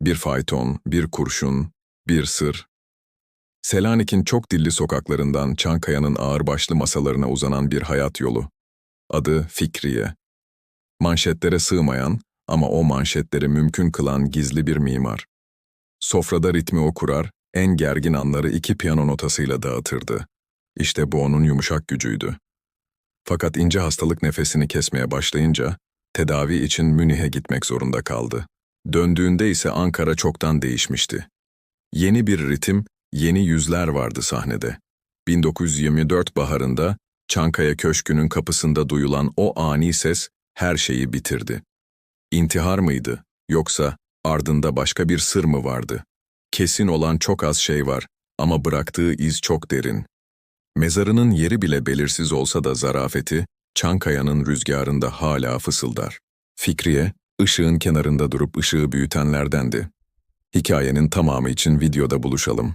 Bir fayton, bir kurşun, bir sır. Selanik'in çok dilli sokaklarından Çankaya'nın ağırbaşlı masalarına uzanan bir hayat yolu. Adı Fikriye. Manşetlere sığmayan ama o manşetleri mümkün kılan gizli bir mimar. Sofrada ritmi o kurar, en gergin anları iki piyano notasıyla dağıtırdı. İşte bu onun yumuşak gücüydü. Fakat ince hastalık nefesini kesmeye başlayınca, tedavi için Münih'e gitmek zorunda kaldı. Döndüğünde ise Ankara çoktan değişmişti. Yeni bir ritim, yeni yüzler vardı sahnede. 1924 baharında Çankaya Köşkü'nün kapısında duyulan o ani ses her şeyi bitirdi. İntihar mıydı yoksa ardında başka bir sır mı vardı? Kesin olan çok az şey var ama bıraktığı iz çok derin. Mezarının yeri bile belirsiz olsa da zarafeti, Çankaya'nın rüzgarında hala fısıldar. Fikriye, ışığın kenarında durup ışığı büyütenlerdendi. Hikayenin tamamı için videoda buluşalım.